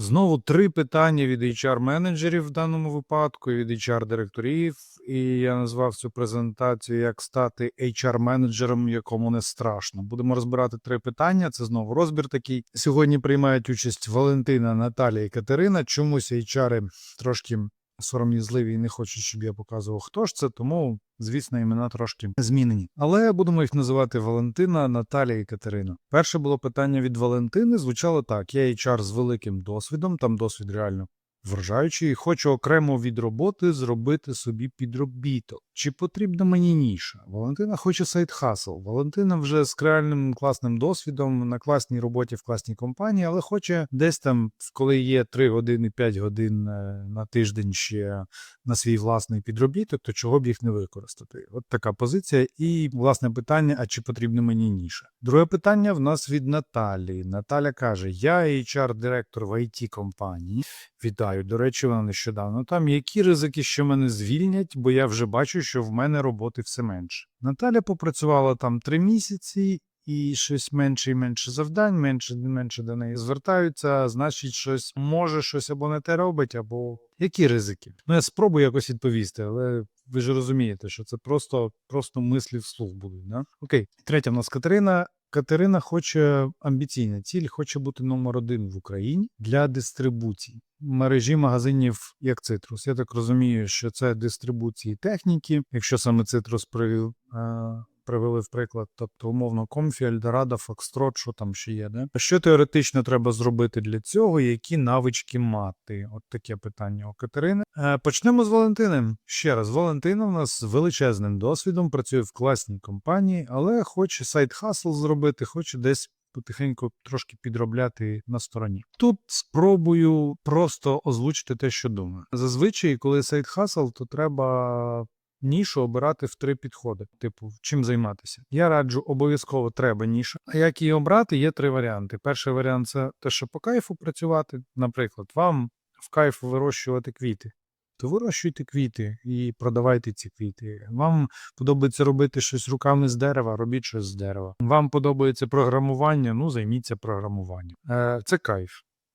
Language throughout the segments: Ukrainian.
Знову три питання від HR-менеджерів в даному випадку, від HR-директорів. І я назвав цю презентацію як стати HR-менеджером, якому не страшно. Будемо розбирати три питання. Це знову розбір такий. Сьогодні приймають участь Валентина, Наталія і Катерина. Чомусь HR трошки сором'язливі і не хочуть, щоб я показував, хто ж це, тому, звісно, імена трошки змінені. Але будемо їх називати Валентина, Наталія і Катерина. Перше було питання від Валентини. Звучало так: я HR з великим досвідом, там досвід реально вражаючий, і хочу окремо від роботи зробити собі підробіток. Чи потрібна мені ніша? Валентина хоче сайт хасл. Валентина вже з реальним класним досвідом на класній роботі в класній компанії, але хоче десь там, коли є 3 години, 5 годин е, на тиждень ще на свій власний підробіток, то чого б їх не використати? От така позиція. І власне питання: а чи потрібна мені ніша? Друге питання в нас від Наталії. Наталя каже: Я HR-директор в it компанії. Вітаю. До речі, вона нещодавно. Там які ризики, що мене звільнять, бо я вже бачу, що в мене роботи все менше. Наталя попрацювала там три місяці. І щось менше і менше завдань, менше і менше до неї звертаються, значить, щось може щось або не те робить, або які ризики. Ну я спробую якось відповісти, але ви ж розумієте, що це просто, просто мислі вслух будуть. Да? Окей, третя в нас Катерина. Катерина хоче амбіційна ціль, хоче бути номер один в Україні для дистрибуції мережі магазинів як Цитрус. Я так розумію, що це дистрибуції техніки. Якщо саме Цитрус привів. Привели в приклад, тобто умовно Комфі, Ельдорадо, Фокстрот, що там ще є. Не? Що теоретично треба зробити для цього? Які навички мати? От таке питання у Катерини. Е, почнемо з Валентини. Ще раз, Валентина в нас з величезним досвідом, працює в класній компанії, але хоче сайт хасл зробити, хоче десь потихеньку трошки підробляти на стороні. Тут спробую просто озвучити те, що думаю. Зазвичай, коли сайт хасл, то треба. Нішу обирати в три підходи. Типу, чим займатися. Я раджу, обов'язково треба ніша. А як її обрати, є три варіанти. Перший варіант це те, що по кайфу працювати. Наприклад, вам в кайф вирощувати квіти. То вирощуйте квіти і продавайте ці квіти. Вам подобається робити щось руками з дерева, робіть щось з дерева. Вам подобається програмування, ну займіться програмуванням. Е, Це кайф.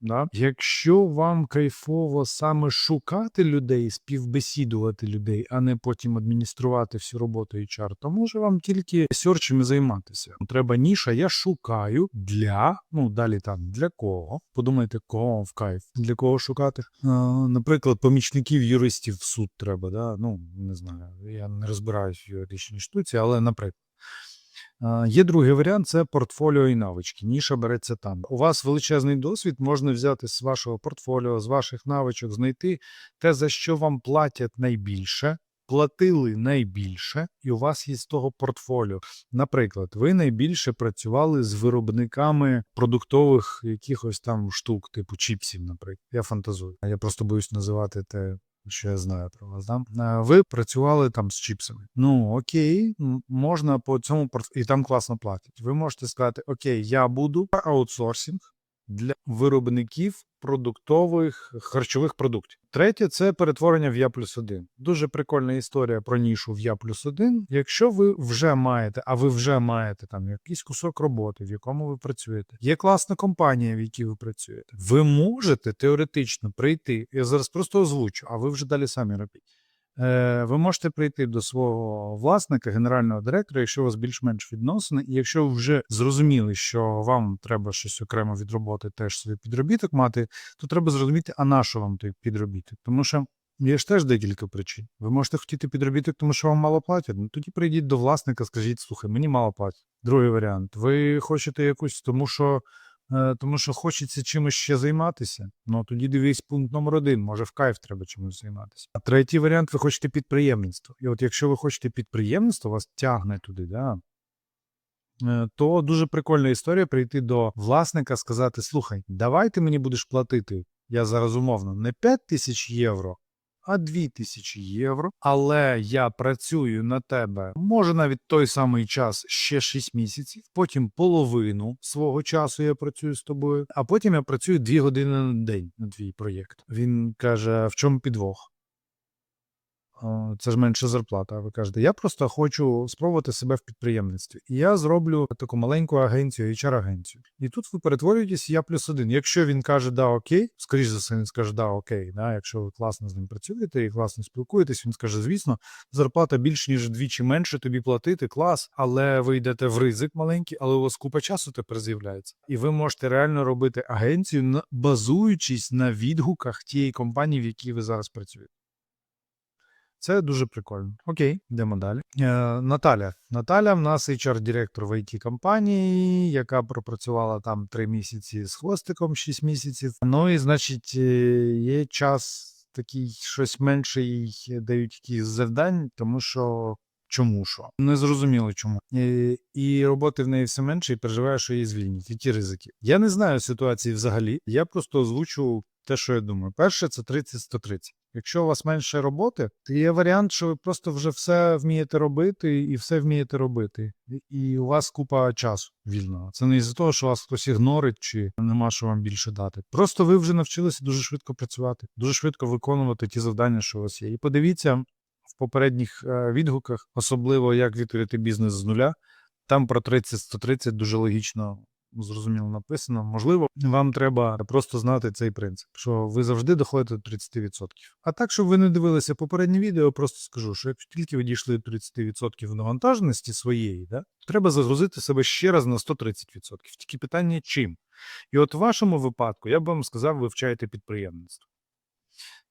Да? Якщо вам кайфово саме шукати людей, співбесідувати людей, а не потім адмініструвати всю роботу HR, то може вам тільки сьорчами займатися. Треба ніша, я шукаю для, ну далі там, для кого. Подумайте, кого в кайф, для кого шукати. Наприклад, помічників юристів в суд треба, да? ну не знаю, я не розбираюсь в юридичній штуці, але наприклад. Є другий варіант це портфоліо і навички. Ніша береться там. У вас величезний досвід, можна взяти з вашого портфоліо, з ваших навичок, знайти те, за що вам платять найбільше, платили найбільше, і у вас є з того портфоліо. Наприклад, ви найбільше працювали з виробниками продуктових якихось там штук, типу чіпсів, наприклад. Я фантазую. Я просто боюсь називати те що я знаю про вас, да? Е, ви працювали там з чіпсами. Ну окей, можна по цьому і там класно платять. Ви можете сказати: Окей, я буду аутсорсинг для виробників продуктових харчових продуктів. Третє це перетворення в Я плюс 1. Дуже прикольна історія про нішу в Я плюс 1. Якщо ви вже маєте, а ви вже маєте там якийсь кусок роботи, в якому ви працюєте, є класна компанія, в якій ви працюєте. Ви можете теоретично прийти. Я зараз просто озвучу, а ви вже далі самі робіть. Е, Ви можете прийти до свого власника, генерального директора, якщо у вас більш-менш відносини, і якщо ви вже зрозуміли, що вам треба щось окремо від роботи, теж свій підробіток мати, то треба зрозуміти, а на що вам той підробіток. Тому що є ж теж декілька причин. Ви можете хотіти підробіток, тому що вам мало платять. Ну тоді прийдіть до власника, скажіть, слухай, мені мало платять. Другий варіант. Ви хочете якусь, тому що. Е, Тому що хочеться чимось ще займатися. Ну тоді дивись пункт номер один. Може в кайф треба чимось займатися. А третій варіант ви хочете підприємництво. І от якщо ви хочете підприємництво, вас тягне туди, да, е, то дуже прикольна історія прийти до власника, сказати: слухай, давай ти мені будеш платити. Я зараз умовно не 5 тисяч євро, а 2 тисячі євро. Але я працюю на тебе, може навіть той самий час ще 6 місяців, потім половину свого часу я працюю з тобою, а потім я працюю 2 години на день на твій проєкт. Він каже: в чому підвох? О, Це ж менша зарплата. Ви кажете, я просто хочу спробувати себе в підприємництві. І я зроблю таку маленьку агенцію, HR-агенцію. І тут ви перетворюєтесь я плюс один. Якщо він каже да, окей, скоріш за все, він скаже да, окей. Да, якщо ви класно з ним працюєте і класно спілкуєтесь, він скаже, звісно, зарплата більш ніж вдвічі менше тобі платити, клас, але ви йдете в ризик маленький, але у вас купа часу тепер з'являється. І ви можете реально робити агенцію, базуючись на відгуках тієї компанії, в якій ви зараз працюєте. Це дуже прикольно. Окей, йдемо далі. Е, Наталя. Наталя в нас HR-директор в it компанії, яка пропрацювала там 3 місяці з хвостиком, 6 місяців. Ну і значить, е, є час такий щось менше їй дають якісь завдань, тому що. Чому що? Не зрозуміло чому. І, і роботи в неї все менше, і переживає, що її звільнять. Які ризики? Я не знаю ситуації взагалі. Я просто озвучу те, що я думаю. Перше, це 30-130. Якщо у вас менше роботи, то є варіант, що ви просто вже все вмієте робити і все вмієте робити. І- у вас купа часу вільного. Це не із-за того, що вас хтось ігнорить чи нема що вам більше дати. Просто ви вже навчилися дуже швидко працювати, дуже швидко виконувати ті завдання, що у вас є. І подивіться в попередніх е, відгуках, особливо як відкрити бізнес з нуля. Там про 30-130 дуже логічно зрозуміло написано. Можливо, вам треба просто знати цей принцип, що ви завжди доходите до 30%. А так, щоб ви не дивилися попереднє відео, просто скажу, що як тільки ви дійшли до 30% навантаженості своєї, да, треба загрузити себе ще раз на 130%. Тільки питання чим? І от в вашому випадку я б вам сказав, вивчайте підприємництво.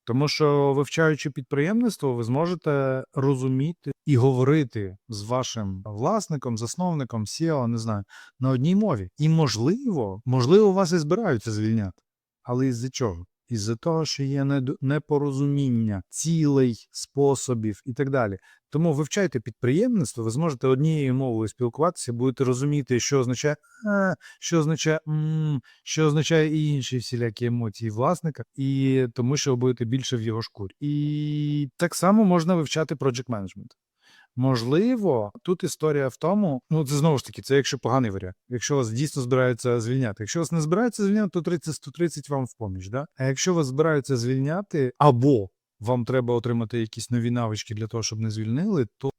Тому що вивчаючи підприємництво, ви зможете розуміти і говорити з вашим власником, засновником, SEO, не знаю, на одній мові. І можливо, можливо, вас і збираються звільняти. Але із-за чого? Із-за того, що є непорозуміння цілей, способів і так далі. Тому вивчайте підприємництво, ви зможете однією мовою спілкуватися, будете розуміти, що означає, а, що означає, м, що означає і інші всілякі емоції власника, і тому що ви будете більше в його шкурі. І так само можна вивчати project management. Можливо, тут історія в тому, ну це знову ж таки, це якщо поганий варіант. Якщо вас дійсно збираються звільняти. Якщо вас не збираються звільняти, то 30-130 вам в поміч. Да? А якщо вас збираються звільняти, або вам треба отримати якісь нові навички для того, щоб не звільнили, то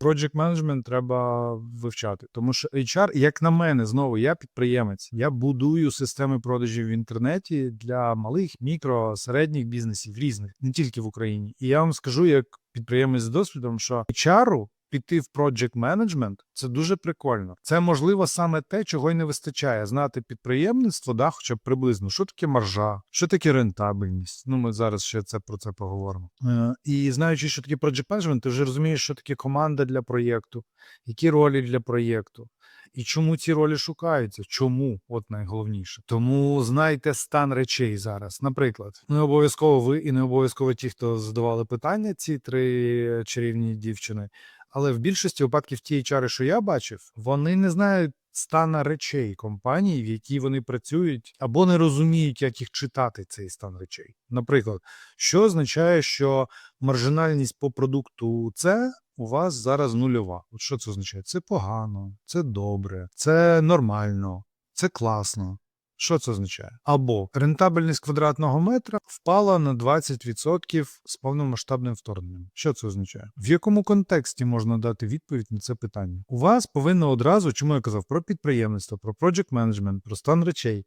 project management треба вивчати. Тому що HR, як на мене, знову я підприємець. Я будую системи продажів в інтернеті для малих, мікро, середніх бізнесів різних, не тільки в Україні. І я вам скажу, як підприємець з досвідом, що HR піти в project management – це дуже прикольно. Це можливо саме те, чого й не вистачає. Знати підприємництво, да, хоча б приблизно, що таке маржа, що таке рентабельність. Ну, ми зараз ще це про це поговоримо. Е, і знаючи, що таке project management, ти вже розумієш, що таке команда для проєкту, які ролі для проєкту. І чому ці ролі шукаються? Чому? От найголовніше. Тому знайте стан речей зараз. Наприклад, не обов'язково ви і не обов'язково ті, хто задавали питання, ці три чарівні дівчини. Але в більшості випадків ті HR, що я бачив, вони не знають стана речей компанії, в якій вони працюють, або не розуміють, як їх читати, цей стан речей. Наприклад, що означає, що маржинальність по продукту це у вас зараз нульова. От що це означає? Це погано, це добре, це нормально, це класно. Що це означає? Або рентабельність квадратного метра впала на 20% з повномасштабним вторгненням. Що це означає? В якому контексті можна дати відповідь на це питання? У вас повинно одразу, чому я казав про підприємництво, про project management, про стан речей.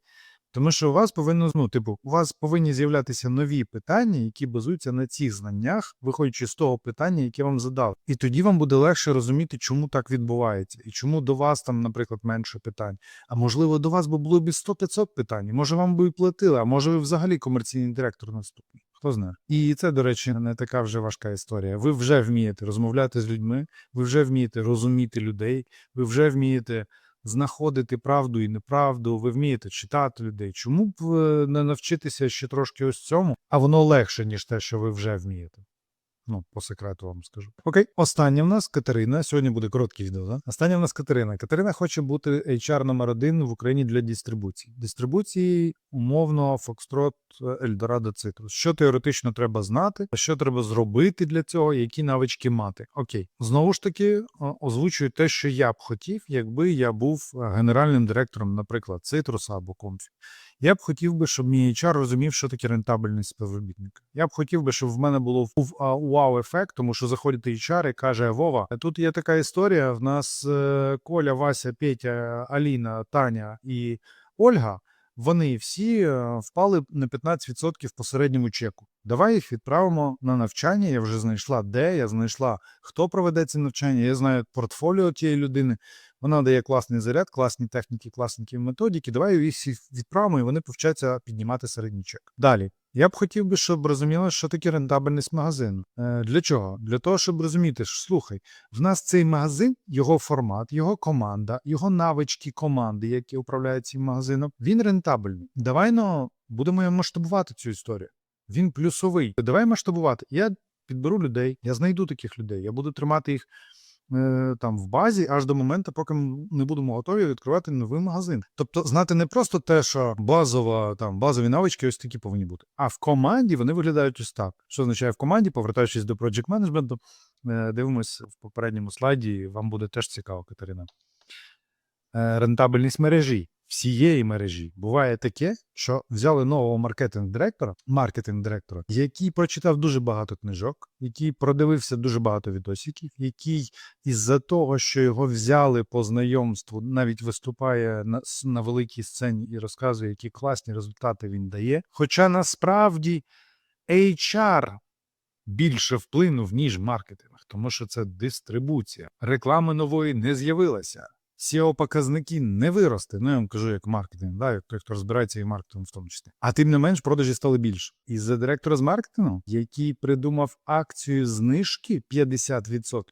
Тому що у вас повинно, ну, типу, у вас повинні з'являтися нові питання, які базуються на цих знаннях, виходячи з того питання, яке вам задали. І тоді вам буде легше розуміти, чому так відбувається, і чому до вас там, наприклад, менше питань. А можливо, до вас би було б і 100-500 питань. Може, вам би платили, а може, ви взагалі комерційний директор наступний. Хто знає. І це, до речі, не така вже важка історія. Ви вже вмієте розмовляти з людьми, ви вже вмієте розуміти людей, ви вже вмієте знаходити правду і неправду, ви вмієте читати людей. Чому б е, не навчитися ще трошки ось цьому, а воно легше, ніж те, що ви вже вмієте. Ну, по секрету вам скажу. Окей, остання в нас Катерина. Сьогодні буде коротке відео. Да? Остання в нас Катерина. Катерина хоче бути HR номер один в Україні для дистрибуції. Дистрибуції умовно Foxtrot, Eldorado Citrus. Що теоретично треба знати, що треба зробити для цього, які навички мати. Окей, знову ж таки, озвучую те, що я б хотів, якби я був генеральним директором, наприклад, Citrus або Comfy. Я б хотів би, щоб мій HR розумів, що таке рентабельність співробітника. Я б хотів би, щоб в мене було вау-ефект, тому що заходить HR і каже: Вова, тут є така історія. В нас е, Коля, Вася, Петя, Аліна, Таня і Ольга. Вони всі е, впали на 15% по середньому чеку. Давай їх відправимо на навчання. Я вже знайшла де, я знайшла, хто проведе ці навчання. Я знаю портфоліо тієї людини. Вона дає класний заряд, класні техніки, класні методики. Давай їх відправимо, і вони повчаться піднімати середній чек. Далі. Я б хотів би, щоб розуміли, що таке рентабельність магазину. Е, для чого? Для того, щоб розуміти, що слухай, в нас цей магазин, його формат, його команда, його навички команди, які управляють цим магазином, він рентабельний. Давай ну, будемо масштабувати цю історію. Він плюсовий. Давай масштабувати. Я підберу людей, я знайду таких людей, я буду тримати їх е, там в базі аж до моменту, поки ми не будемо готові відкривати новий магазин. Тобто, знати не просто те, що базова там базові навички ось такі повинні бути, а в команді вони виглядають ось так. Що означає в команді, повертаючись до project менеджменту, е, дивимось в попередньому слайді. Вам буде теж цікаво, Катерина. Е, рентабельність мережі. Всієї мережі буває таке, що взяли нового маркетинг-директора, маркетинг-директора, який прочитав дуже багато книжок, який продивився дуже багато відосиків, який із-за того, що його взяли по знайомству, навіть виступає на, на великій сцені і розказує, які класні результати він дає. Хоча насправді HR більше вплинув, ніж маркетинг, тому що це дистрибуція. Реклами нової не з'явилося. Seo показники не виросте. Ну, я вам кажу, як маркетинг, да, як той, хто розбирається і маркетингом в тому числі. А тим не менш, продажі стали більше. І за директора з маркетингу, який придумав акцію знижки 50%,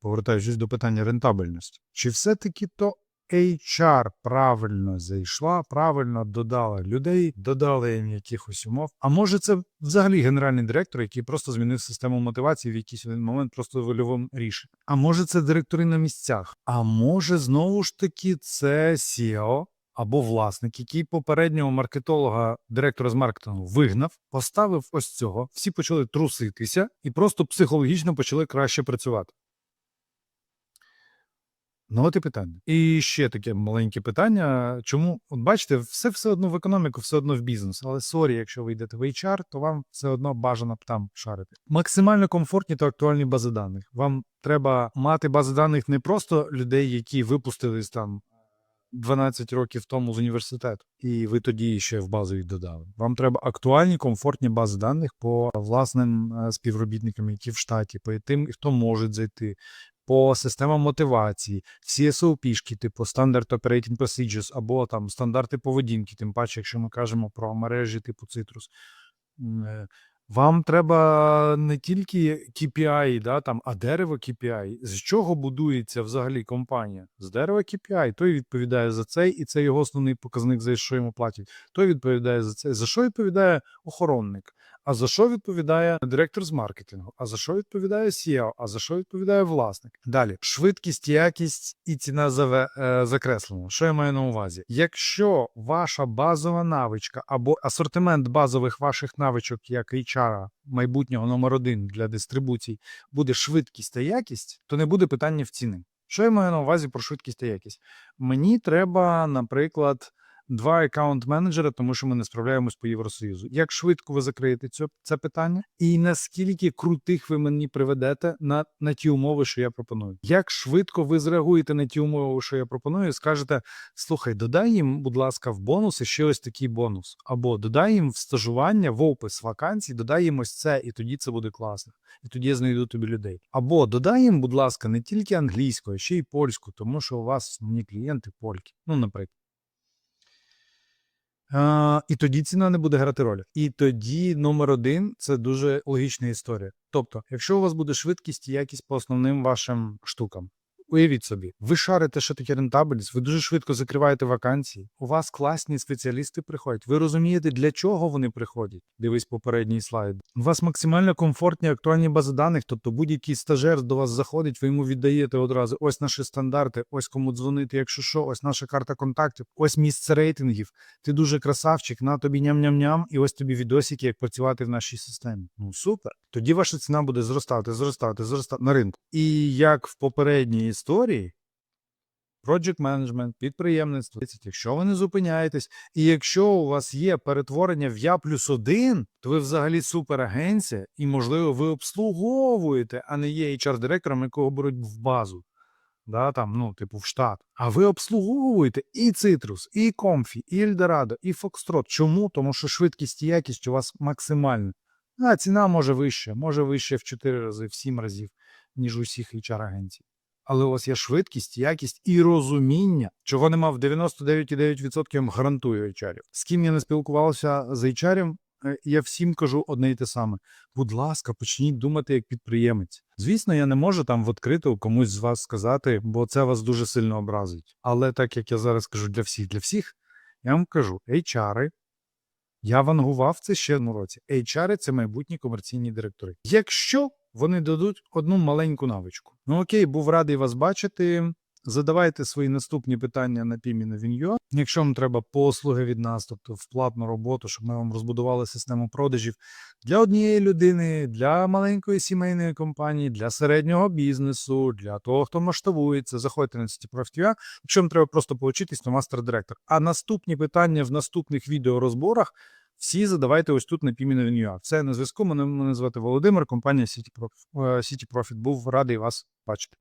повертаючись до питання рентабельності, чи все-таки то HR правильно зайшла, правильно додала людей, додала їм якихось умов. А може, це взагалі генеральний директор, який просто змінив систему мотивації в якийсь один момент просто вольовим рішенням. А може, це директори на місцях. А може, знову ж таки, це SEO або власник, який попереднього маркетолога, директора з маркетингу, вигнав, поставив ось цього. Всі почали труситися і просто психологічно почали краще працювати. Ну, от і питання. І ще таке маленьке питання. Чому, от бачите, все все одно в економіку, все одно в бізнес. Але сорі, якщо ви йдете в HR, то вам все одно бажано б там шарити. Максимально комфортні та актуальні бази даних. Вам треба мати бази даних не просто людей, які випустились там 12 років тому з університету, і ви тоді ще в базу їх додали. Вам треба актуальні, комфортні бази даних по власним е, співробітникам, які в штаті, по тим, хто може зайти, по системам мотивації, всі SOP-шки, типу Standard Operating Procedures, або там стандарти поведінки, тим паче, якщо ми кажемо про мережі типу Citrus. Е, Вам треба не тільки KPI, да, там, а дерево KPI. З чого будується взагалі компанія? З дерева KPI. Той відповідає за цей, і це його основний показник, за що йому платять. Той відповідає за це. За що відповідає охоронник? А за що відповідає директор з маркетингу? А за що відповідає SEO? А за що відповідає власник? Далі швидкість, якість і ціна заве, е, закреслено. Що я маю на увазі? Якщо ваша базова навичка або асортимент базових ваших навичок, як HR майбутнього номер один для дистрибуцій, буде швидкість та якість, то не буде питання в ціни. Що я маю на увазі про швидкість та якість? Мені треба, наприклад, два аккаунт-менеджера, тому що ми не справляємось по Євросоюзу. Як швидко ви закриєте це, це питання? І наскільки крутих ви мені приведете на, на ті умови, що я пропоную? Як швидко ви зреагуєте на ті умови, що я пропоную, і скажете: слухай, додай їм, будь ласка, в бонуси ще ось такий бонус, або додай їм в стажування в опис вакансій, додай їм ось це, і тоді це буде класно. І тоді я знайду тобі людей. Або додай їм, будь ласка, не тільки англійську, а ще й польську, тому що у вас основні клієнти польки. Ну, наприклад. А, і тоді ціна не буде грати роль. І тоді номер один це дуже логічна історія. Тобто, якщо у вас буде швидкість і якість по основним вашим штукам, уявіть собі, ви шарите, що таке рентабельність, ви дуже швидко закриваєте вакансії. У вас класні спеціалісти приходять. Ви розумієте, для чого вони приходять? Дивись попередній слайд. У вас максимально комфортні актуальні бази даних, тобто будь-який стажер до вас заходить, ви йому віддаєте одразу ось наші стандарти, ось кому дзвонити, якщо що, ось наша карта контактів, ось місце рейтингів. Ти дуже красавчик, на тобі ням-ням-ням, і ось тобі відосики, як працювати в нашій системі. Ну супер. Тоді ваша ціна буде зростати, зростати, зростати на ринку. І як в попередній історії, project management, підприємництво. Якщо ви не зупиняєтесь, і якщо у вас є перетворення в Я плюс один, то ви взагалі суперагенція, і, можливо, ви обслуговуєте, а не є HR-директором, якого беруть в базу. Да, там, ну, типу, в штат. А ви обслуговуєте і Citrus, і Comfy, і Eldorado, і Foxtrot. Чому? Тому що швидкість і якість у вас максимальна. А ціна може вища, може вища в 4 рази, в 7 разів, ніж у всіх HR-агенцій. Але у вас є швидкість, якість і розуміння, чого нема в 99,9% я вам гарантую HR. З ким я не спілкувався з HR, е, я всім кажу одне й те саме. Будь ласка, почніть думати як підприємець. Звісно, я не можу там відкрито комусь з вас сказати, бо це вас дуже сильно образить. Але так як я зараз кажу для всіх, для всіх, я вам кажу, HR, я вангував це ще в році. HR – це майбутні комерційні директори. Якщо вони дадуть одну маленьку навичку. Ну окей, був радий вас бачити. Задавайте свої наступні питання на Pimino.Vinyo. Якщо вам треба послуги від нас, тобто в платну роботу, щоб ми вам розбудували систему продажів для однієї людини, для маленької сімейної компанії, для середнього бізнесу, для того, хто масштабується, заходьте на CityProf.ua. Якщо вам треба просто поучитись, то мастер-директор. А наступні питання в наступних відеорозборах всі задавайте ось тут на Pimino.Vinyo. Це на зв'язку. Мене, мене звати Володимир, компанія City Profit. Е, City Profit. Був радий вас бачити.